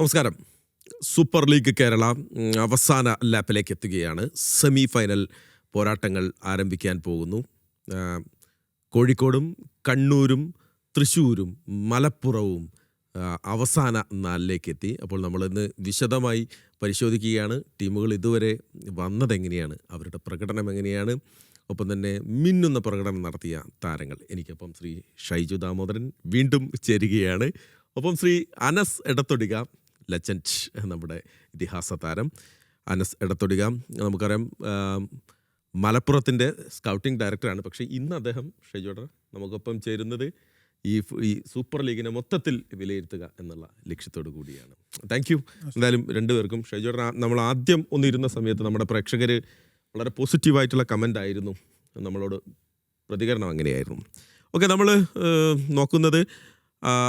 നമസ്കാരം. Super league Kerala അവസാന ലാപ്പിലേക്ക് എത്തുകയാണ്. സെമി ഫൈനൽ പോരാട്ടങ്ങൾ ആരംഭിക്കാൻ പോകുന്നു. കോഴിക്കോടും കണ്ണൂരും തൃശ്ശൂരും മലപ്പുറവും അവസാന നാലിലേക്ക് എത്തി. അപ്പോൾ നമ്മളിന്ന് വിശദമായി പരിശോധിക്കുകയാണ്. ടീമുകൾ ഇതുവരെ വന്നതെങ്ങനെയാണ് അവരുടെ പ്രകടനം എങ്ങനെയാണ്? ഒപ്പം തന്നെ മിന്നുന്ന പ്രകടനം നടത്തിയ താരങ്ങൾ എനിക്കൊപ്പം ശ്രീ ഷൈജു ദാമോദരൻ വീണ്ടും ചേരുകയാണ്. ഒപ്പം ശ്രീ അനസ് എടത്തൊടിക ലെജൻഡ് നമ്മുടെ ഇതിഹാസ താരം. അനസ് എടത്തൊടിക. നമുക്കറിയാം മലപ്പുറത്തിന്റെ സ്കൗട്ടിംഗ് ഡയറക്ടറാണ് പക്ഷേ ഇന്ന് അദ്ദേഹം ഷൈജോടർ നമുക്കൊപ്പം ചേരുന്നത് ഈ ഈ സൂപ്പർ ലീഗിനെ മൊത്തത്തിൽ വിലയിരുത്തുക എന്നുള്ള ലക്ഷ്യത്തോടു കൂടിയാണ്. താങ്ക് യു എന്തായാലും രണ്ടുപേർക്കും ഷൈജോടർ നമ്മൾ ആദ്യം ഒന്നിരുന്ന സമയത്ത് നമ്മുടെ പ്രേക്ഷകർ വളരെ പോസിറ്റീവായിട്ടുള്ള കമന്റ് ആയിരുന്നു. നമ്മളോട് പ്രതികരണം അങ്ങനെയായിരുന്നു. ഓക്കെ നമ്മൾ നോക്കുന്നത്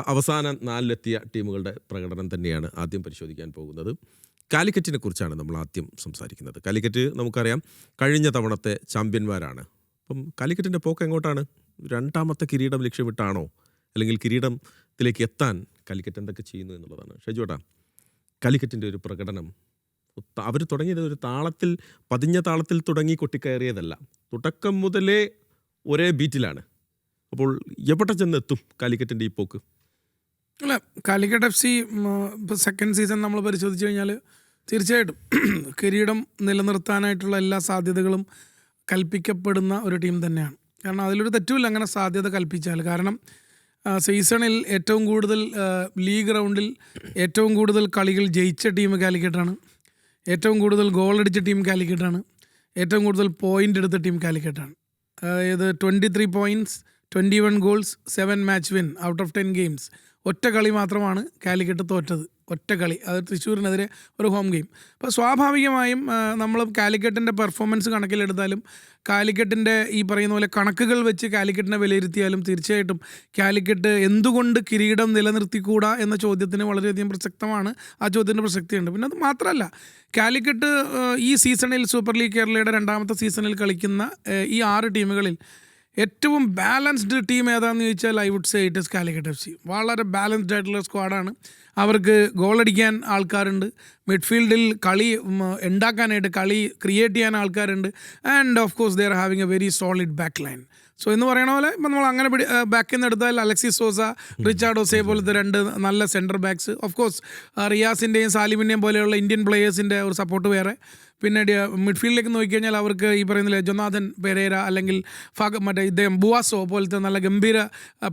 അവസാന നാലിലെത്തിയ ടീമുകളുടെ പ്രകടനം തന്നെയാണ് ആദ്യം പരിശോധിക്കാൻ പോകുന്നത്. കാലിക്കറ്റിനെ കുറിച്ചാണ് നമ്മൾ ആദ്യം സംസാരിക്കുന്നത്. കാലിക്കറ്റ് നമുക്കറിയാം കഴിഞ്ഞ തവണത്തെ ചാമ്പ്യന്മാരാണ്. അപ്പം കാലിക്കറ്റിന്റെ പോക്ക് എങ്ങോട്ടാണ്? രണ്ടാമത്തെ കിരീടം ലക്ഷ്യമിട്ടാണോ? അല്ലെങ്കിൽ കിരീടത്തിലേക്ക് എത്താൻ കാലിക്കറ്റ് എന്തൊക്കെ ചെയ്യുന്നു എന്നുള്ളതാണ്. ഷെജുട്ടാ കാലിക്കറ്റിന്റെ ഒരു പ്രകടനം അവർ തുടങ്ങിയത് ഒരു താളത്തിൽ പതിഞ്ഞ താളത്തിൽ തുടങ്ങി കൊട്ടിക്കയറിയതല്ല. തുടക്കം മുതലേ ഒരേ ബീറ്റിലാണ് അപ്പോൾ എവിടെ ചെന്നെത്തും കാലിക്കറ്റിന്റെ ഈ പോക്ക്? അല്ല കാലിക്കറ്റ് എഫ് സി ഇപ്പോൾ സെക്കൻഡ് സീസൺ നമ്മൾ പരിശോധിച്ച് കഴിഞ്ഞാൽ തീർച്ചയായിട്ടും കിരീടം നിലനിർത്താനായിട്ടുള്ള എല്ലാ സാധ്യതകളും കൽപ്പിക്കപ്പെടുന്ന ഒരു ടീം തന്നെയാണ്. കാരണം അതിലൊരു തെറ്റുമില്ല അങ്ങനെ സാധ്യത കൽപ്പിച്ചാൽ. കാരണം സീസണിൽ ഏറ്റവും കൂടുതൽ ലീഗ് റൗണ്ടിൽ ഏറ്റവും കൂടുതൽ കളികൾ ജയിച്ച ടീം കാലിക്കറ്റാണ്. ഏറ്റവും കൂടുതൽ ഗോൾ അടിച്ച ടീം കാലിക്കറ്റാണ്. ഏറ്റവും കൂടുതൽ പോയിന്റ് എടുത്ത ടീം കാലിക്കറ്റാണ്. അതായത് twenty three points twenty one goals seven match win out of ten games. ഒറ്റ കളി മാത്രമാണ് കാലിക്കറ്റ് തോറ്റത്. ഒറ്റ കളി. അത് തൃശ്ശൂരിനെതിരെ ഒരു ഹോം ഗെയിം. അപ്പോൾ സ്വാഭാവികമായും നമ്മൾ കാലിക്കറ്റിന്റെ പെർഫോമൻസ് കണക്കിലെടുത്താലും കാലിക്കറ്റിന്റെ ഈ പറയുന്ന പോലെ കണക്കുകൾ വെച്ച് കാലിക്കറ്റിനെ വിലയിരുത്തിയാലും തീർച്ചയായിട്ടും കാലിക്കറ്റ് എന്തുകൊണ്ട് കിരീടം നിലനിർത്തിക്കൂടാ എന്ന ചോദ്യത്തിന് വളരെയധികം പ്രസക്തമാണ്. ആ ചോദ്യത്തിന് പ്രസക്തിയുണ്ട്. പിന്നെ അത് മാത്രമല്ല കാലിക്കറ്റ് ഈ സീസണിൽ സൂപ്പർ ലീഗ് കേരളയുടെ രണ്ടാമത്തെ സീസണിൽ കളിക്കുന്ന ഈ ആറ് ടീമുകളിൽ ഏറ്റവും ബാലൻസ്ഡ് ടീം ഏതാണെന്ന് ചോദിച്ചാൽ I would say it is Calicut F C വളരെ ബാലൻസ്ഡ് ആയിട്ടുള്ള സ്ക്വാഡാണ് അവർക്ക് ഗോളടിക്കാൻ ആൾക്കാരുണ്ട്. മിഡ്ഫീൽഡിൽ കളി ഉണ്ടാക്കാനായിട്ട് കളി ക്രിയേറ്റ് ചെയ്യാൻ ആൾക്കാരുണ്ട്. And of course they are having a very solid back line so എന്ന് പറയണ പോലെ ഇപ്പം നമ്മൾ അങ്ങനെ പിടി ബാക്കിൽ നിന്ന് എടുത്താൽ അലക്സിസ് സോസ റിച്ചാർഡ് ഒസേ പോലത്തെ രണ്ട് നല്ല സെന്റർ ബാക്സ് ഓഫ് കോഴ്സ് റിയാസിന്റെയും സാലിമിന്റെയും പോലെയുള്ള ഇന്ത്യൻ പ്ലേയേഴ്സിന്റെ ഒരു സപ്പോർട്ട് വേറെ. പിന്നെ മിഡ്ഫീൽഡിലേക്ക് നോക്കിക്കഴിഞ്ഞാൽ അവർക്ക് ഈ പറയുന്ന ജൊനാഥൻ പെരേര അല്ലെങ്കിൽ ഫാഗ മറ്റേ ഇദ്ദേഹം ബുവാസോ പോലത്തെ നല്ല ഗംഭീര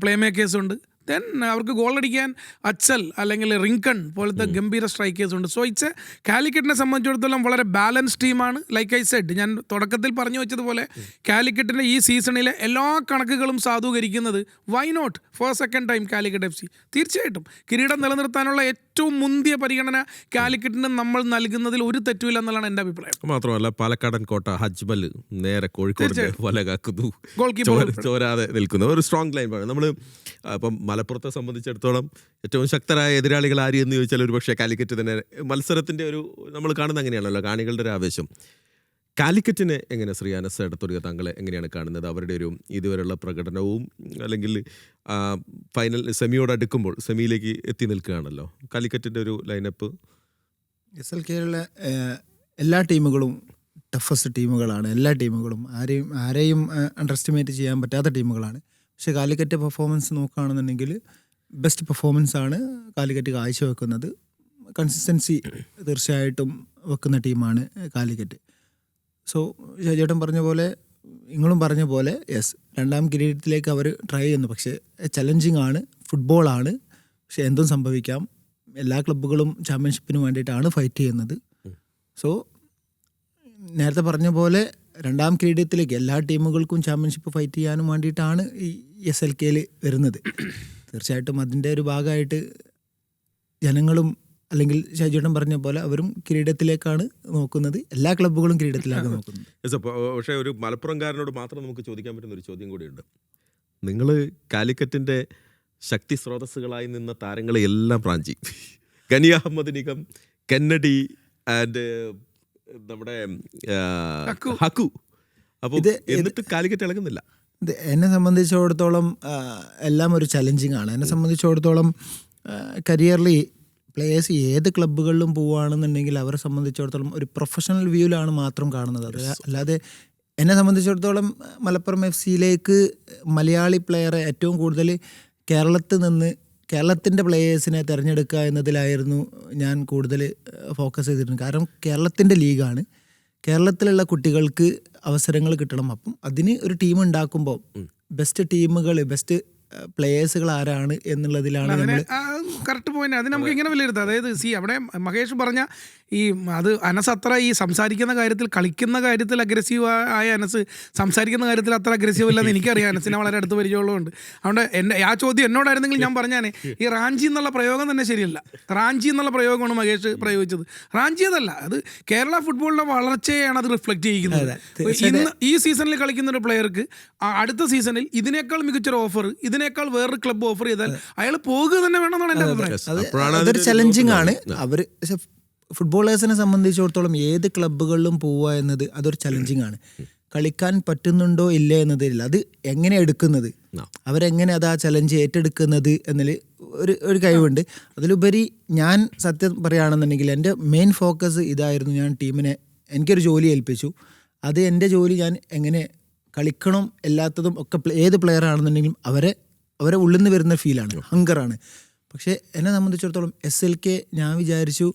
പ്ലേ മേക്കേഴ്സ് ഉണ്ട്. ദെൻ അവർക്ക് ഗോൾ അടിക്കാൻ അച്ചൽ അല്ലെങ്കിൽ റിങ്കൺ പോലത്തെ ഗംഭീര സ്ട്രൈക്കേഴ്സ് ഉണ്ട്. സോ ഇറ്റ്സ് എ കാലിക്കറ്റിനെ സംബന്ധിച്ചിടത്തോളം വളരെ ബാലൻസ് ടീമാണ് ലൈക്ക് ഐ സെഡ് ഞാൻ തുടക്കത്തിൽ പറഞ്ഞു വെച്ചതുപോലെ കാലിക്കറ്റിന്റെ ഈ സീസണിലെ എല്ലാ കണക്കുകളും സാധൂകരിക്കുന്നത് why not for second time Calicut F C തീർച്ചയായിട്ടും. കിരീടം നിലനിർത്താനുള്ള ഏറ്റവും മുന്തിയ പരിഗണന കാലിക്കറ്റിന് നമ്മൾ നൽകുന്നതിൽ ഒരു തെറ്റുമില്ല എന്നുള്ളതാണ് എന്റെ അഭിപ്രായം. മാത്രമല്ല പാലക്കാടൻ കോട്ട ഹജ്ബൽ നേരെ കോഴിക്കോട് വല കാക്കുന്നു. ഗോൾ കീപ്പർ ചോര- ചോരാതെ നിൽക്കുന്ന. ഒരു സ്ട്രോങ് ലൈൻ നമ്മൾ ഇപ്പം മലപ്പുറത്തെ സംബന്ധിച്ചിടത്തോളം ഏറ്റവും ശക്തരായ എതിരാളികൾ ആര് എന്ന് ചോദിച്ചാൽ ഒരു പക്ഷേ കാലിക്കറ്റ് തന്നെ. മത്സരത്തിന്റെ ഒരു നമ്മൾ കാണുന്ന അങ്ങനെയാണല്ലോ കാണികളുടെ ഒരു ആവേശം. കാലിക്കറ്റിനെ എങ്ങനെ ശ്രീ അനസ് എടുത്തൊരുക താങ്കളെ എങ്ങനെയാണ് കാണുന്നത്? അവരുടെ ഒരു ഇതുവരെയുള്ള പ്രകടനവും അല്ലെങ്കിൽ ഫൈനൽ സെമിയോട് അടുക്കുമ്പോൾ സെമിയിലേക്ക് എത്തി നിൽക്കുകയാണല്ലോ. കാലിക്കറ്റിന്റെ ഒരു ലൈനപ്പ് എസ് എൽ കെയിലുള്ള എല്ലാ ടീമുകളും ടഫസ്റ്റ് ടീമുകളാണ്. എല്ലാ ടീമുകളും ആരെയും ആരെയും അണ്ടർ എസ്റ്റിമേറ്റ് ചെയ്യാൻ പറ്റാത്ത ടീമുകളാണ്. പക്ഷേ കാലിക്കറ്റ് പെർഫോമൻസ് നോക്കുകയാണെന്നുണ്ടെങ്കിൽ ബെസ്റ്റ് പെർഫോമൻസ് ആണ് കാലിക്കറ്റ് കാഴ്ചവെക്കുന്നത്. കൺസിസ്റ്റൻസി തീർച്ചയായിട്ടും വെക്കുന്ന ടീമാണ് കാലിക്കറ്റ്. സോ ചേട്ടൻ പറഞ്ഞ പോലെ നിങ്ങളും പറഞ്ഞ പോലെ യെസ് രണ്ടാം കിരീടത്തിലേക്ക് അവർ ട്രൈ ചെയ്യുന്നു. പക്ഷേ ചലഞ്ചിങ് ആണ് ഫുട്ബോളാണ് പക്ഷെ എന്തും സംഭവിക്കാം. എല്ലാ ക്ലബ്ബുകളും ചാമ്പ്യൻഷിപ്പിന് വേണ്ടിയിട്ടാണ് ഫൈറ്റ് ചെയ്യുന്നത്. സോ നേരത്തെ പറഞ്ഞ പോലെ രണ്ടാം കിരീടത്തിലേക്ക് എല്ലാ ടീമുകൾക്കും ചാമ്പ്യൻഷിപ്പ് ഫൈറ്റ് ചെയ്യാനും വേണ്ടിയിട്ടാണ് ഈ എസ് എൽ കെയിൽ വരുന്നത്. തീർച്ചയായിട്ടും അതിന്റെ ഒരു ഭാഗമായിട്ട് ജനങ്ങളും അല്ലെങ്കിൽ ഷാജിയേട്ടൻ പറഞ്ഞ പോലെ അവരും കിരീടത്തിലേക്കാണ് നോക്കുന്നത്. എല്ലാ ക്ലബ്ബുകളും കിരീടത്തിലാണ് നോക്കുന്നത്. പക്ഷേ ഒരു മലപ്പുറംകാരനോട് മാത്രം നമുക്ക് ചോദിക്കാൻ പറ്റുന്ന ഒരു ചോദ്യം കൂടിയുണ്ട്. നിങ്ങൾ കാലിക്കറ്റിന്റെ ശക്തി സ്രോതസ്സുകളായി നിന്ന താരങ്ങളെ എല്ലാം പ്രാഞ്ചി. ഖനി അഹമ്മദ് നിഗം കെന്നഡി ആൻഡ് നമ്മുടെ ഹക്കു. അപ്പോൾ എന്നിട്ട് കാലിക്കറ്റ് ഇളകുന്നില്ല. എന്നെ സംബന്ധിച്ചിടത്തോളം എല്ലാം ഒരു ചലഞ്ചിങ് ആണ്. എന്നെ സംബന്ധിച്ചിടത്തോളം കരിയറിൽ പ്ലേയേഴ്സ് ഏത് ക്ലബ്ബുകളിലും പോവുകയാണെന്നുണ്ടെങ്കിൽ അവരെ സംബന്ധിച്ചിടത്തോളം ഒരു പ്രൊഫഷണൽ വ്യൂവിലാണ് മാത്രം കാണുന്നത്. അത് അല്ലാതെ എന്നെ സംബന്ധിച്ചിടത്തോളം മലപ്പുറം എഫ് സിയിലേക്ക് മലയാളി പ്ലെയറെ ഏറ്റവും കൂടുതൽ കേരളത്തിൽ നിന്ന് കേരളത്തിന്റെ പ്ലേയേഴ്സിനെ തിരഞ്ഞെടുക്കുക എന്നതിലായിരുന്നു ഞാൻ കൂടുതൽ ഫോക്കസ് ചെയ്തിരുന്നത്. കാരണം കേരളത്തിന്റെ ലീഗാണ്. കേരളത്തിലുള്ള കുട്ടികൾക്ക് അവസരങ്ങൾ കിട്ടണം. അപ്പം അതിന് ഒരു ടീം ഉണ്ടാക്കുമ്പോൾ ബെസ്റ്റ് ടീമുകൾ ബെസ്റ്റ് പ്ലേയേഴ്സുകൾ ആരാണ് എന്നുള്ളതിലാണ് നമ്മൾ കറക്റ്റ് പോയിന്റ് അത് നമുക്ക് ഇങ്ങനെ വിലയിരുത്താം. അതായത് സി അവിടെ മഹേഷ് പറഞ്ഞ ഈ അത് അനസ് അത്ര ഈ സംസാരിക്കുന്ന കാര്യത്തിൽ കളിക്കുന്ന കാര്യത്തിൽ അഗ്രസീവ് ആയ അനസ് സംസാരിക്കുന്ന കാര്യത്തിൽ അത്ര അഗ്രസീവ് അല്ലെന്ന് എനിക്കറിയാം. അനസിനെ വളരെ അടുത്ത് പരിചയമുള്ളതുകൊണ്ട്. അതുകൊണ്ട് എന്റെ ആ ചോദ്യം എന്നോടായിരുന്നെങ്കിൽ ഞാൻ പറഞ്ഞാനേ ഈ റാഞ്ചി എന്നുള്ള പ്രയോഗം തന്നെ ശരിയല്ല. റാഞ്ചി എന്നുള്ള പ്രയോഗമാണ് മഹേഷ് പ്രയോഗിച്ചത്. റാഞ്ചി അതല്ല അത് കേരള ഫുട്ബോളിന്റെ വളർച്ചയാണ് അത് റിഫ്ലക്ട് ചെയ്യുന്നത് ഇന്ന് ഈ സീസണിൽ കളിക്കുന്ന ഒരു പ്ലെയർക്ക് അടുത്ത സീസണിൽ ഇതിനേക്കാൾ മികച്ചൊരു ഓഫർ ഇതിനേക്കാൾ വേറൊരു ക്ലബ്ബ് ഓഫർ ചെയ്താൽ അയാൾ പോകുക തന്നെ വേണമെന്നാണ് എന്റെ അഭിപ്രായം. അതൊരു ചലഞ്ചിങ് ആണ്. അവർ അവർ ഫുട്ബോളേഴ്സിനെ സംബന്ധിച്ചിടത്തോളം ഏത് ക്ലബ്ബുകളിലും പോവുക എന്നത് അതൊരു ചലഞ്ചിങ് ആണ്. കളിക്കാൻ പറ്റുന്നുണ്ടോ ഇല്ല എന്നതില്ല. അത് എങ്ങനെ എടുക്കുന്നത്. അവരെങ്ങനെ അത് ആ ചലഞ്ച് ഏറ്റെടുക്കുന്നത് എന്നതിൽ ഒരു ഒരു കഴിവുണ്ട്. അതിലുപരി ഞാൻ സത്യം പറയുകയാണെന്നുണ്ടെങ്കിൽ എന്റെ മെയിൻ ഫോക്കസ് ഇതായിരുന്നു ഞാൻ ടീമിനെ എനിക്കൊരു ജോലി ഏൽപ്പിച്ചു. അത് എന്റെ ജോലി ഞാൻ എങ്ങനെ കളിക്കണം എല്ലാത്തതും ഒക്കെ ഏത് പ്ലെയർ ആണെന്നുണ്ടെങ്കിലും അവരെ അവരെ ഉള്ളിൽ നിന്ന് വരുന്ന ഫീലാണ് ഹങ്കറാണ്. പക്ഷേ എന്നെ സംബന്ധിച്ചിടത്തോളം എസ് എൽ കെ ഞാൻ വിചാരിച്ചു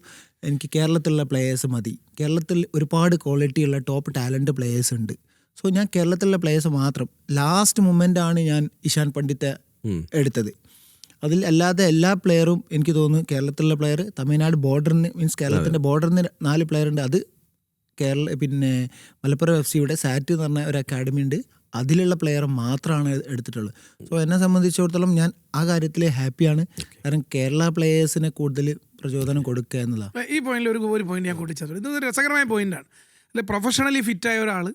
എനിക്ക് കേരളത്തിലുള്ള പ്ലേയേഴ്സ് മതി. കേരളത്തിൽ ഒരുപാട് ക്വാളിറ്റിയുള്ള ടോപ്പ് ടാലന്റ് പ്ലേയേഴ്സ് ഉണ്ട്. സോ ഞാൻ കേരളത്തിലുള്ള പ്ലേയേഴ്സ് മാത്രം ലാസ്റ്റ് മൊമെന്റാണ് ഞാൻ ഇഷാൻ പണ്ഡിത്തെ എടുത്തത്. അതിൽ അല്ലാതെ എല്ലാ പ്ലെയറും എനിക്ക് തോന്നുന്നു കേരളത്തിലുള്ള പ്ലെയർ തമിഴ്നാട് ബോർഡറിന് മീൻസ് കേരളത്തിന്റെ ബോർഡറിന് നാല് പ്ലെയർ ഉണ്ട്. അത് കേരള പിന്നെ മലപ്പുറം എഫ് സിയുടെ സാറ്റ് എന്ന് പറഞ്ഞ ഒരു അക്കാഡമി ഉണ്ട്. അതിലുള്ള പ്ലെയർ മാത്രമാണ് എടുത്തിട്ടുള്ളത്. സോ എന്നെ സംബന്ധിച്ചിടത്തോളം ഞാൻ ആ കാര്യത്തിൽ ഹാപ്പിയാണ് കാരണം കേരള പ്ലേയേഴ്സിനെ കൂടുതൽ പ്രചോദനം കൊടുക്കുക എന്നുള്ളതാണ്. ഈ പോയിന്റിൽ ഒരു ഒരു പോയിന്റ് ഞാൻ കൂട്ടിച്ചേർത്തു ഇത് രസകരമായ പോയിന്റാണ് അല്ലെ പ്രൊഫഷണലി ഫിറ്റായ ഒരാൾ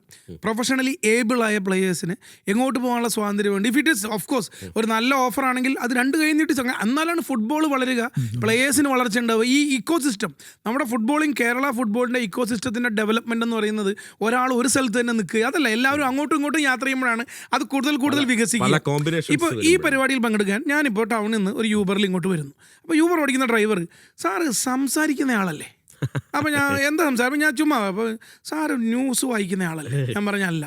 പ്രൊഫഷണലി ഏബിൾ ആയ പ്ലേയേഴ്സിന് എങ്ങോട്ട് പോകാനുള്ള സ്വാതന്ത്ര്യമുണ്ട് if it is of course ഒരു നല്ല ഓഫർ ആണെങ്കിൽ അത് രണ്ട് കഴിഞ്ഞിട്ട് എന്നാലാണ് ഫുട്ബോൾ വളരുക പ്ലേയേഴ്സിന് വളർച്ച ഉണ്ടാവുക. ഈ ഇക്കോ സിസ്റ്റം നമ്മുടെ ഫുട്ബോളിങ് കേരള ഫുട്ബോളിന്റെ ഇക്കോ സിസ്റ്റത്തിന്റെ ഡെവലപ്മെന്റ് എന്ന് പറയുന്നത് ഒരാൾ ഒരു സ്ഥലത്ത് തന്നെ നിൽക്കുക. അതല്ല എല്ലാവരും അങ്ങോട്ടും ഇങ്ങോട്ടും യാത്ര ചെയ്യുമ്പോഴാണ് അത് കൂടുതൽ കൂടുതൽ വികസിക്കുക. ഇപ്പോൾ ഈ പരിപാടിയിൽ പങ്കെടുക്കാൻ ഞാനിപ്പോൾ ടൗണിൽ നിന്ന് ഒരു യൂബറിൽ ഇങ്ങോട്ട് വരുന്നു. അപ്പോൾ യൂബർ ഓടിക്കുന്ന ഡ്രൈവർ സാറ് സംസാരിക്കുന്ന ആളല്ലേ? അപ്പോൾ ഞാൻ എന്താ സംസാരം? ഞാൻ ചുമ്മാ അപ്പോൾ സാറ് ന്യൂസ് വായിക്കുന്ന ആളല്ലേ? ഞാൻ പറഞ്ഞല്ല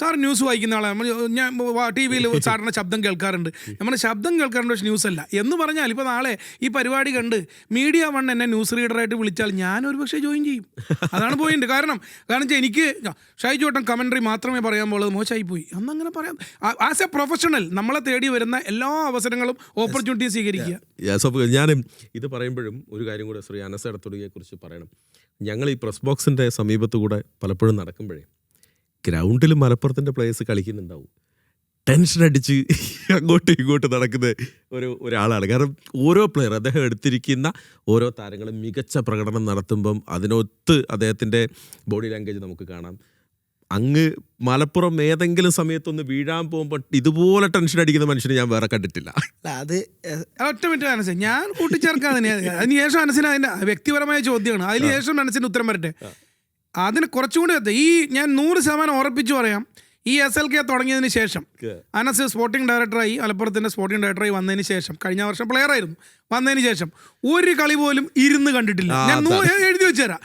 സാർ ന്യൂസ് വായിക്കുന്ന ആളാണ് നമ്മൾ ഞാൻ ടി വിയിൽ സാറിന്റെ ശബ്ദം കേൾക്കാറുണ്ട്. നമ്മുടെ ശബ്ദം കേൾക്കാറുണ്ട് പക്ഷേ ന്യൂസ് അല്ല എന്ന് പറഞ്ഞാൽ ഇപ്പോൾ നാളെ ഈ പരിപാടി കണ്ട് മീഡിയ വൺ എന്നെ ന്യൂസ് റീഡറായിട്ട് വിളിച്ചാൽ ഞാൻ ഒരു പക്ഷേ ജോയിൻ ചെയ്യും. അതാണ് പോയിന്റ് കാരണം കാരണം വെച്ചാൽ എനിക്ക് ഷൈജു വട്ടം കമൻട്രി മാത്രമേ പറയാൻ പോകുന്നത് മോശമായി പോയി. അന്നങ്ങനെ പറയാം. ആസ് എ പ്രൊഫഷണൽ നമ്മളെ തേടി വരുന്ന എല്ലാ അവസരങ്ങളും ഓപ്പർച്യൂണിറ്റിയും സ്വീകരിക്കുക. ഞാൻ ഇത് പറയുമ്പോഴും ഒരു കാര്യം കൂടെ ശ്രീ അനസ് എടത്തൊടിയെ കുറിച്ച് പറയണം. ഞങ്ങൾ ഈ പ്രസ് ബോക്സിന്റെ സമീപത്ത് കൂടെ പലപ്പോഴും നടക്കുമ്പോഴേ ഗ്രൗണ്ടിൽ മലപ്പുറത്തിന്റെ പ്ലേയേഴ്സ് കളിക്കുന്നുണ്ടാവും. ടെൻഷൻ അടിച്ച് അങ്ങോട്ടും ഇങ്ങോട്ടും നടക്കുന്ന ഒരു ഒരാളാണ്. കാരണം ഓരോ പ്ലെയർ അദ്ദേഹം എടുത്തിരിക്കുന്ന ഓരോ താരങ്ങളും മികച്ച പ്രകടനം നടത്തുമ്പം അതിനൊത്ത് അദ്ദേഹത്തിന്റെ ബോഡി ലാംഗ്വേജ് നമുക്ക് കാണാം. അങ്ങ് മലപ്പുറം ഏതെങ്കിലും സമയത്തൊന്ന് വീഴാൻ പോകുമ്പോൾ ഇതുപോലെ ടെൻഷൻ അടിക്കുന്ന മനുഷ്യനെ ഞാൻ വേറെ കണ്ടിട്ടില്ല. അത് ഒറ്റമറ്റ ഒറ്റ മിനിറ്റ് അനസ് ഞാൻ കൂട്ടിച്ചേർക്കാൻ തന്നെ അതിന് ശേഷം മനസ്സിന് അതിന്റെ വ്യക്തിപരമായ ചോദ്യമാണ്. അതിന് ശേഷം മനസ്സിന് ഉത്തരം വരട്ടെ. അതിന് കുറച്ചുകൂടി ഈ ഞാൻ നൂറ് ശതമാനം ഉറപ്പിച്ചു പറയാം. ഈ എസ് എൽ കെ തുടങ്ങിയതിന് ശേഷം അനസ് സ്പോർട്ടിംഗ് ഡയറക്ടറായി മലപ്പുറത്തിന്റെ സ്പോർട്ടിംഗ് ഡയറക്ടറായി വന്നതിന് ശേഷം കഴിഞ്ഞ വർഷം പ്ലെയർ ആയിരുന്നു. വന്നതിന് ശേഷം ഒരു കളി പോലും ഇരുന്ന് കണ്ടിട്ടില്ല. ഞാൻ നൂ- എഴുതി വെച്ചുതരാം.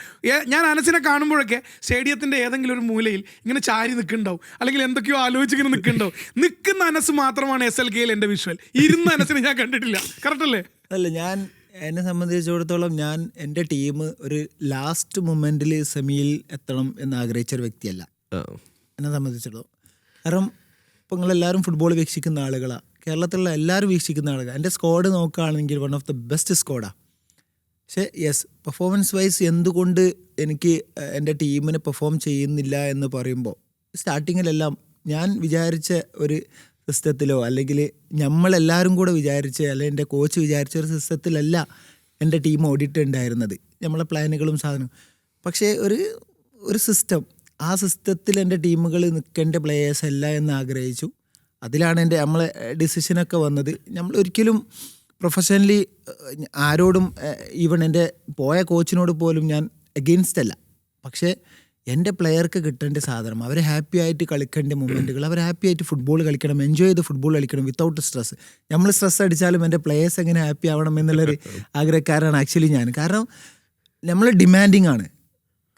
ഞാൻ അനസിനെ കാണുമ്പോഴൊക്കെ സ്റ്റേഡിയത്തിന്റെ ഏതെങ്കിലും ഒരു മൂലയിൽ ഇങ്ങനെ ചാരി നിൽക്കുന്നുണ്ടാവും. അല്ലെങ്കിൽ എന്തൊക്കെയോ ആലോചിച്ചിങ്ങനെ നിൽക്കുന്നുണ്ടാവും. നിൽക്കുന്ന അനസ് മാത്രമാണ് എസ് എൽ കെയിൽ എന്റെ വിഷ്വൽ ഇരുന്ന് അനസിനെ ഞാൻ കണ്ടിട്ടില്ല. കറക്റ്റ് അല്ലേ? അല്ല ഞാൻ എന്നെ സംബന്ധിച്ചിടത്തോളം ഞാൻ എന്റെ ടീം ഒരു ലാസ്റ്റ് മൊമെന്റിൽ സെമിയിൽ എത്തണം എന്ന് ആഗ്രഹിച്ച ഒരു വ്യക്തിയല്ല. എന്നെ സംബന്ധിച്ചിടത്തോളം. കാരണം ഇപ്പോൾ നിങ്ങളെല്ലാവരും ഫുട്ബോൾ വീക്ഷിക്കുന്ന ആളുകളാണ് കേരളത്തിലുള്ള എല്ലാവരും വീക്ഷിക്കുന്ന ആളുകൾ എന്റെ സ്ക്വാഡ് നോക്കുകയാണെങ്കിൽ വൺ ഓഫ് ദ ബെസ്റ്റ് സ്ക്വാഡാണ് പക്ഷേ യെസ് പെർഫോമൻസ് വൈസ് എന്തുകൊണ്ട് എനിക്ക് എന്റെ ടീമിന് പെർഫോം ചെയ്യുന്നില്ല എന്ന് പറയുമ്പോൾ സ്റ്റാർട്ടിങ്ങിലെല്ലാം ഞാൻ വിചാരിച്ച ഒരു സിസ്റ്റത്തിലോ അല്ലെങ്കിൽ നമ്മളെല്ലാവരും കൂടെ വിചാരിച്ച അല്ലെങ്കിൽ എന്റെ കോച്ച് വിചാരിച്ച ഒരു സിസ്റ്റത്തിലല്ല എന്റെ ടീം ഓടിയിട്ടുണ്ടായിരുന്നത്. നമ്മളെ പ്ലാനുകളും സാധനവും പക്ഷേ ഒരു ഒരു സിസ്റ്റം ആ സിസ്റ്റത്തിൽ എന്റെ ടീമുകൾ നിൽക്കേണ്ട പ്ലേയേഴ്സ് അല്ല എന്ന് ആഗ്രഹിച്ചു. അതിലാണ് എന്റെ നമ്മളെ ഡിസിഷനൊക്കെ വന്നത്. നമ്മൾ ഒരിക്കലും പ്രൊഫഷണലി ആരോടും ഈവൺ എന്റെ പോയ കോച്ചിനോട് പോലും ഞാൻ അഗെയിൻസ്റ്റ് അല്ല. പക്ഷേ എന്റെ പ്ലെയർക്ക് കിട്ടേണ്ട സാധനം അവർ ഹാപ്പി ആയിട്ട് കളിക്കേണ്ട മൊമെന്റുകൾ അവർ ഹാപ്പി ആയിട്ട് ഫുട്ബോൾ കളിക്കണം എൻജോയ് ചെയ്ത് ഫുട്ബോൾ കളിക്കണം വിത്തൗട്ട് സ്ട്രെസ് നമ്മൾ സ്ട്രെസ് അടിച്ചാലും എന്റെ പ്ലെയേഴ്സ് എങ്ങനെ ഹാപ്പി ആവണം എന്നുള്ളൊരു ആഗ്രഹക്കാരാണ് ആക്ച്വലി ഞാൻ. കാരണം നമ്മൾ ഡിമാൻഡിങ് ആണ്.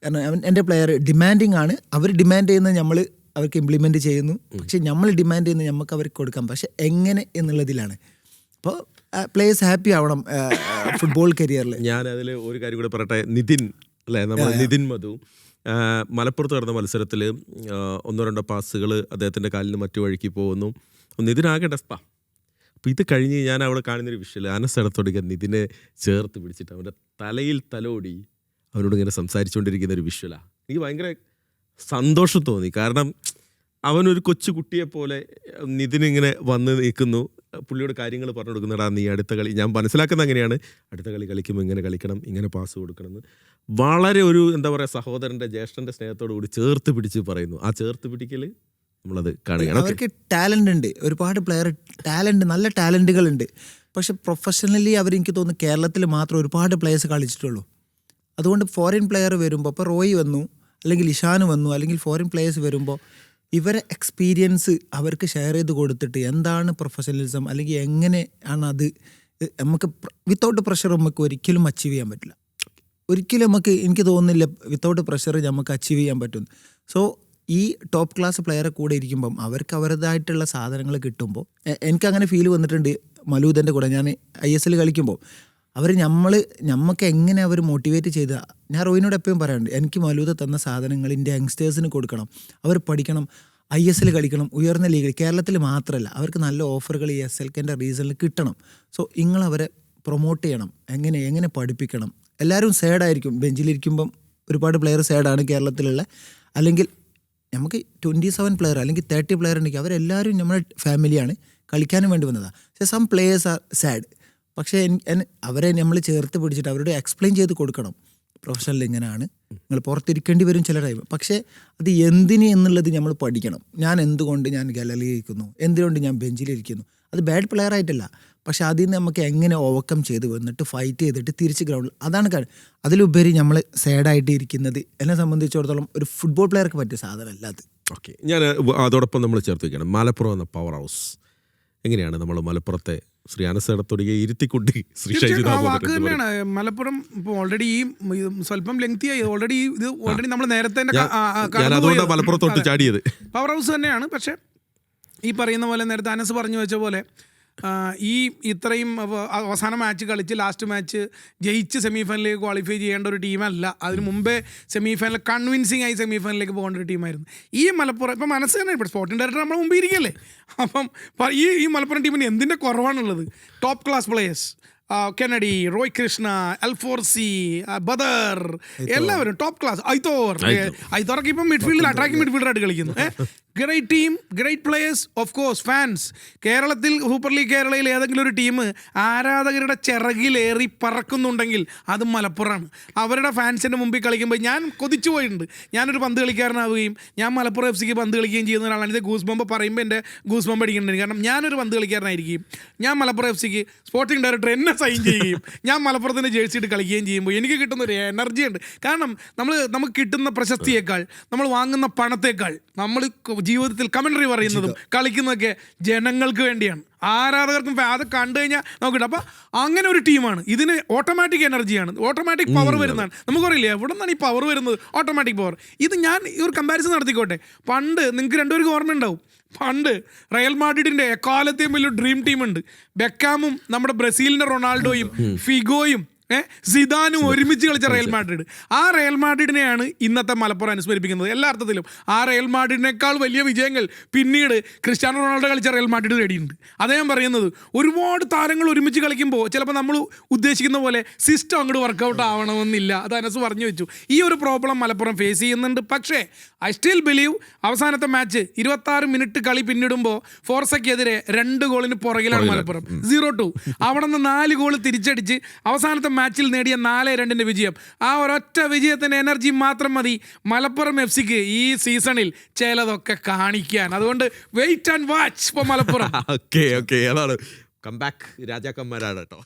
കാരണം അവൻ എന്റെ പ്ലെയർ ഡിമാൻഡിങ് ആണ്. അവർ ഡിമാൻഡ് ചെയ്യുന്ന നമ്മൾ അവർക്ക് ഇംപ്ലിമെന്റ് ചെയ്യുന്നു. പക്ഷേ നമ്മൾ ഡിമാൻഡ് ചെയ്യുന്ന നമുക്ക് അവർക്ക് കൊടുക്കാം. പക്ഷേ എങ്ങനെ എന്നുള്ളതിലാണ്. അപ്പോൾ പ്ലേയേഴ്സ് ഹാപ്പി ആവണം ഫുട്ബോൾ കരിയറിൽ ഞാൻ അതിൽ ഒരു കാര്യം കൂടെ പറയട്ടെ. നിതിൻ അല്ലേ? നമ്മൾ നിതിൻ മധു. മലപ്പുറത്ത് നടന്ന മത്സരത്തിൽ ഒന്നോ രണ്ടോ പാസുകൾ അദ്ദേഹത്തിന്റെ നിന്ന് മറ്റു വഴിക്ക് പോകുന്നു. നിതിൻ ആകെ ഡെസ്പാ അപ്പോൾ ഇത് കഴിഞ്ഞ് ഞാൻ അവിടെ കാണുന്നൊരു വിഷയം അനസ്ഥലത്തോടിക്കാൻ നിതിനെ ചേർത്ത് പിടിച്ചിട്ട് അവന്റെ തലയിൽ തലോടി അവനോട് ഇങ്ങനെ സംസാരിച്ചുകൊണ്ടിരിക്കുന്ന ഒരു വിഷ്വലാണ് എനിക്ക് ഭയങ്കര സന്തോഷം തോന്നി. കാരണം അവനൊരു കൊച്ചു കുട്ടിയെ പോലെ നിതിനിങ്ങനെ വന്ന് നിൽക്കുന്നു. പുള്ളിയോട് കാര്യങ്ങൾ പറഞ്ഞു കൊടുക്കുന്നടാ നീ അടുത്ത കളി ഞാൻ മനസ്സിലാക്കുന്ന അങ്ങനെയാണ്. അടുത്ത കളി കളിക്കുമ്പോൾ ഇങ്ങനെ കളിക്കണം ഇങ്ങനെ പാസ് കൊടുക്കണം എന്ന് വളരെ ഒരു എന്താ പറയുക സഹോദരന്റെ ജ്യേഷ്ഠന്റെ സ്നേഹത്തോടു കൂടി ചേർത്ത് പിടിച്ച് പറയുന്നു. ആ ചേർത്ത് പിടിക്കൽ നമ്മളത് കാണുകയാണ്. അവർക്ക് ടാലന്റ് ഉണ്ട്. ഒരുപാട് പ്ലെയർ ടാലന്റ് നല്ല ടാലന്റുകളുണ്ട് പക്ഷെ പ്രൊഫഷണലി അവർ എനിക്ക് തോന്നുന്നു കേരളത്തിൽ മാത്രം ഒരുപാട് പ്ലേയേഴ്സ് കളിച്ചിട്ടുള്ളൂ. അതുകൊണ്ട് ഫോറിൻ പ്ലെയർ വരുമ്പോൾ ഇപ്പോൾ റോയി വന്നു അല്ലെങ്കിൽ ഇഷാൻ വന്നു അല്ലെങ്കിൽ ഫോറിൻ പ്ലെയേഴ്സ് വരുമ്പോൾ ഇവരെ എക്സ്പീരിയൻസ് അവർക്ക് ഷെയർ ചെയ്ത് കൊടുത്തിട്ട് എന്താണ് പ്രൊഫഷണലിസം അല്ലെങ്കിൽ എങ്ങനെയാണ് അത് നമുക്ക് വിത്തൗട്ട് പ്രഷർ നമുക്ക് ഒരിക്കലും അച്ചീവ് ചെയ്യാൻ പറ്റില്ല. ഒരിക്കലും നമുക്ക് എനിക്ക് തോന്നുന്നില്ല വിത്തൗട്ട് പ്രഷർ നമുക്ക് അച്ചീവ് ചെയ്യാൻ പറ്റും. സോ ഈ ടോപ്പ് ക്ലാസ് പ്ലെയറെ കൂടെ ഇരിക്കുമ്പം അവർക്ക് അവരുടേതായിട്ടുള്ള സാധനങ്ങൾ കിട്ടുമ്പോൾ എനിക്കങ്ങനെ ഫീൽ വന്നിട്ടുണ്ട് മലൂദന്റെ കൂടെ. ഞാൻ ഐ എസ് എൽ കളിക്കുമ്പോൾ അവർ നമ്മൾ നമുക്ക് എങ്ങനെ അവർ മോട്ടിവേറ്റ് ചെയ്ത ഞാൻ റോയിനോട് എപ്പോഴും പറയാറുണ്ട് എനിക്ക് മലൂദ തന്ന സാധനങ്ങൾ എന്റെ യങ്സ്റ്റേഴ്സിന് കൊടുക്കണം. അവർ പഠിക്കണം ഐ എസ് എൽ കളിക്കണം ഉയർന്ന ലീഗ് കേരളത്തിൽ മാത്രമല്ല അവർക്ക് നല്ല ഓഫറുകൾ ഈ എസ് എൽ കെന്റെ റീസണിൽ കിട്ടണം. സോ നിങ്ങളവരെ പ്രൊമോട്ട് ചെയ്യണം. എങ്ങനെ എങ്ങനെ പഠിപ്പിക്കണം? എല്ലാവരും സാഡായിരിക്കും ബെഞ്ചിലിരിക്കുമ്പം ഒരുപാട് പ്ലെയർ സാഡാണ് കേരളത്തിലുള്ള. അല്ലെങ്കിൽ നമുക്ക് ട്വന്റി സെവൻ പ്ലെയർ അല്ലെങ്കിൽ തേർട്ടി പ്ലെയർ ഉണ്ടെങ്കിൽ അവരെല്ലാവരും നമ്മുടെ ഫാമിലിയാണ് കളിക്കാനും വേണ്ടി വന്നതാണ് പക്ഷേ സം പ്ലേയേഴ്സ് ആർ സാഡ് പക്ഷേ അവരെ നമ്മൾ ചേർത്ത് പിടിച്ചിട്ട് അവരോട് എക്സ്പ്ലെയിൻ ചെയ്ത് കൊടുക്കണം. പ്രൊഫഷണൽ ഇങ്ങനെയാണ് നിങ്ങൾ പുറത്തിരിക്കേണ്ടി വരും ചില ടൈം പക്ഷേ അത് എന്തിന് എന്നുള്ളത് നമ്മൾ പഠിക്കണം. ഞാൻ എന്തുകൊണ്ട് ഞാൻ ഗലലിയിരിക്കുന്നു എന്തുകൊണ്ട് ഞാൻ ബെഞ്ചിലിരിക്കുന്നു? അത് ബാഡ് പ്ലെയർ ആയിട്ടല്ല. പക്ഷേ അതിൽ നിന്ന് നമുക്ക് എങ്ങനെ ഓവർകം ചെയ്ത് വന്നിട്ട് ഫൈറ്റ് ചെയ്തിട്ട് തിരിച്ച് ഗ്രൗണ്ടിൽ അതാണ് കാര്യം അതിലുപരി നമ്മൾ സാഡായിട്ട് ഇരിക്കുന്നത്. എന്നെ സംബന്ധിച്ചിടത്തോളം ഒരു ഫുട്ബോൾ പ്ലെയർക്ക് പറ്റിയ സാധനമല്ല അത്. ഓക്കെ ഞാൻ അതോടൊപ്പം നമ്മൾ ചേർത്ത് വയ്ക്കണം മലപ്പുറം എന്ന പവർ ഹൗസ് എങ്ങനെയാണ് നമ്മൾ മലപ്പുറത്തെ ശ്രീ അനസടത്തൊടിയെ ഇരുത്തിക്കൊണ്ട് ശ്രീ ഷൈജു തീർച്ചയായിട്ടും വാക്ക് തന്നെയാണ്. മലപ്പുറം ഓൾറെഡി ഈ സ്വല്പം ലെങ്തി ആയി. ഓൾറെഡി ഇത് ഓൾറെഡി നമ്മൾ നേരത്തെ ഞാൻ മലപ്പുറത്തോട്ട് ചാടിയത്. പവർ ഹൗസ് തന്നെയാണ്. പക്ഷെ ഈ പറയുന്ന പോലെ നേരത്തെ അനസ് പറഞ്ഞു വെച്ച പോലെ ഈ ഇത്രയും അവ- അവസാന മാച്ച് കളിച്ച് ലാസ്റ്റ് മാച്ച് ജയിച്ച് സെമി ഫൈനലിലേക്ക് ക്വാളിഫൈ ചെയ്യേണ്ട ഒരു ടീമല്ല അതിന് മുമ്പേ സെമി ഫൈനൽ കൺവിൻസിങ് ആയി സെമി ഫൈനലിലേക്ക് പോകേണ്ട ഒരു ടീമായിരുന്നു ഈ മലപ്പുറം ഇപ്പം മനസ്സ് തന്നെ ഇപ്പോൾ സ്പോർട്ടിംഗ് ഡയറക്ടർ നമ്മൾ മുമ്പ് ഇരിക്കല്ലേ? അപ്പം ഈ ഈ മലപ്പുറം ടീമിന് എന്തിന്റെ കുറവാണുള്ളത്? Top class players Kennedy Roy Krishna അൽഫോർസി ബദർ എല്ലാവരും ടോപ്പ് ക്ലാസ് ഐത്തോർ ഐത്തോറൊക്കെ ഇപ്പം മിഡ്ഫീൽഡിൽ അറ്റാക്കിംഗ് മിഡ്ഫീൽഡറായിട്ട് കളിക്കുന്നു. Great team great players of course fans കേരളത്തിൽ സൂപ്പർ ലീഗ് കേരളയിൽ ഏതെങ്കിലും ഒരു ടീം ആരാധകരുടെ ചിറകിലേറി പറക്കുന്നുണ്ടെങ്കിൽ അത് മലപ്പുറമാണ്. അവരുടെ ഫാൻസിന്റെ മുമ്പിൽ കളിക്കുമ്പോൾ ഞാൻ കൊതിച്ചു പോയിട്ടുണ്ട്. ഞാനൊരു പന്ത് കളിക്കാരനാവുകയും ഞാൻ മലപ്പുറം എഫ് സിക്ക് പന്ത് കളിക്കുകയും ചെയ്യുന്ന ഒരാളാണ്. ഇത് ഗൂസ് ബോംബ് പറയുമ്പോൾ എന്റെ ഗൂസ് ബോംബ് അടിക്കുന്നുണ്ട്. കാരണം ഞാനൊരു പന്ത് കളിക്കാരനായിരിക്കും. ഞാൻ മലപ്പുറം എഫ് സിക്ക് സ്പോർട്ടിംഗ് ഡയറക്ടർ എന്നെ സൈൻ ചെയ്യുകയും ഞാൻ മലപ്പുറത്തിന്റെ ജേഴ്സി ഇട്ട് കളിക്കുകയും ചെയ്യുമ്പോൾ എനിക്ക് കിട്ടുന്ന ഒരു എനർജി ഉണ്ട്. കാരണം നമ്മൾ നമുക്ക് കിട്ടുന്ന പ്രശസ്തിയേക്കാൾ നമ്മൾ വാങ്ങുന്ന പണത്തേക്കാൾ നമ്മൾ ജീവിതത്തിൽ കമൻട്രി പറയുന്നതും കളിക്കുന്നതൊക്കെ ജനങ്ങൾക്ക് വേണ്ടിയാണ്. ആരാധകർക്കും അത് കണ്ടു കഴിഞ്ഞാൽ നമുക്ക് അപ്പം അങ്ങനെ ഒരു ടീമാണ് ഇതിന് ഓട്ടോമാറ്റിക് എനർജിയാണ് ഓട്ടോമാറ്റിക് പവർ വരുന്നതാണ്. നമുക്കറിയില്ല എവിടെ നിന്നാണ് ഈ പവർ വരുന്നത്? ഓട്ടോമാറ്റിക് പവർ ഇത് ഞാൻ ഈ ഒരു കമ്പാരിസൺ നടത്തിക്കോട്ടെ. പണ്ട് നിങ്ങൾക്ക് രണ്ടുപേർക്ക് ഓർമ്മ ഉണ്ടാവും പണ്ട് റയൽ മാഡ്രിഡിന്റെ എക്കാലത്തെയും വലിയ ഡ്രീം ടീമുണ്ട് ബെക്കാമും നമ്മുടെ ബ്രസീലിന്റെ റൊണാൾഡോയും ഫിഗോയും സിദാനും ഒരുമിച്ച് കളിച്ച റയൽ മാഡ്രിഡ്. ആ റയൽ മാഡ്രിഡിനെയാണ് ഇന്നത്തെ മലപ്പുറം അനുസ്മരിപ്പിക്കുന്നത്. എല്ലാ അർത്ഥത്തിലും ആ റയൽ മാഡ്രിഡിനേക്കാൾ വലിയ വിജയങ്ങൾ പിന്നീട് ക്രിസ്ത്യാനോ റൊണാൾഡോ കളിച്ച റയൽ മാഡ്രിഡ് നേടിയിട്ടുണ്ട്. അദ്ദേഹം പറയുന്നത് ഒരുപാട് താരങ്ങൾ ഒരുമിച്ച് കളിക്കുമ്പോൾ ചിലപ്പോൾ നമ്മൾ ഉദ്ദേശിക്കുന്ന പോലെ സിസ്റ്റം അങ്ങോട്ട് വർക്കൗട്ട് ആവണമെന്നില്ല. അത് അനസ് പറഞ്ഞു വെച്ചു. ഈ ഒരു പ്രോബ്ലം മലപ്പുറം ഫേസ് ചെയ്യുന്നുണ്ട്. പക്ഷേ ഐ സ്റ്റിൽ ബിലീവ് അവസാനത്തെ മാച്ച് ഇരുപത്തി മിനിറ്റ് കളി പിന്നിടുമ്പോൾ ഫോർസയ്ക്കെതിരെ രണ്ട് ഗോളിന് പുറകിലാണ് മലപ്പുറം. സീറോ ടു അവിടെ നിന്ന് നാല് ഗോൾ തിരിച്ചടിച്ച് അവസാനത്തെ മാച്ചിൽ നേടിയ നാല് രണ്ടിന്റെ വിജയം. ആ ഒരൊറ്റ വിജയത്തിന്റെ എനർജി മാത്രം മതി മലപ്പുറം എഫ് സിക്ക് ഈ സീസണിൽ ചിലതൊക്കെ കാണിക്കാൻ. അതുകൊണ്ട് വെയിറ്റ് ആൻഡ് വാച്ച് ഇപ്പോൾ മലപ്പുറം. ഓക്കെ ഓക്കെ അതാണ്. കംബാക്ക് രാജാക്കന്മാരാണ് കേട്ടോ.